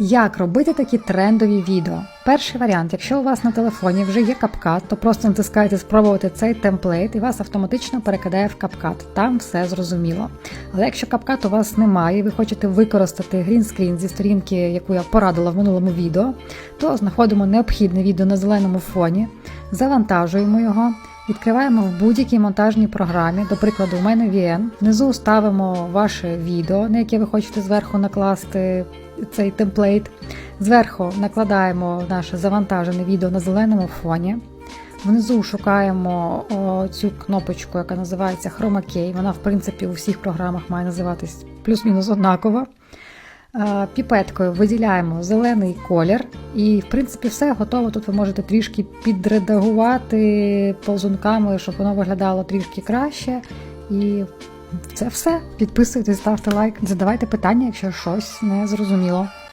Як робити такі трендові відео? Перший варіант, якщо у вас на телефоні вже є капкат, то просто натискаєте спробувати цей темплейт і вас автоматично перекидає в капкат. Там все зрозуміло. Але якщо капкат у вас немає, і ви хочете використати грінскрін зі сторінки, яку я порадила в минулому відео, то знаходимо необхідне відео на зеленому фоні, завантажуємо його. Відкриваємо в будь-якій монтажній програмі, до прикладу, у мене VN. Внизу ставимо ваше відео, на яке ви хочете зверху накласти цей темплейт. Зверху накладаємо наше завантажене відео на зеленому фоні. Внизу шукаємо цю кнопочку, яка називається Chroma Key. Вона, в принципі, у всіх програмах має називатись плюс-мінус однаково. Е, Піпеткою виділяємо зелений колір, і, в принципі, все готово. Тут ви можете трішки підредагувати ползунками, щоб воно виглядало трішки краще. І це все. Підписуйтесь, ставте лайк, задавайте питання, якщо щось не зрозуміло.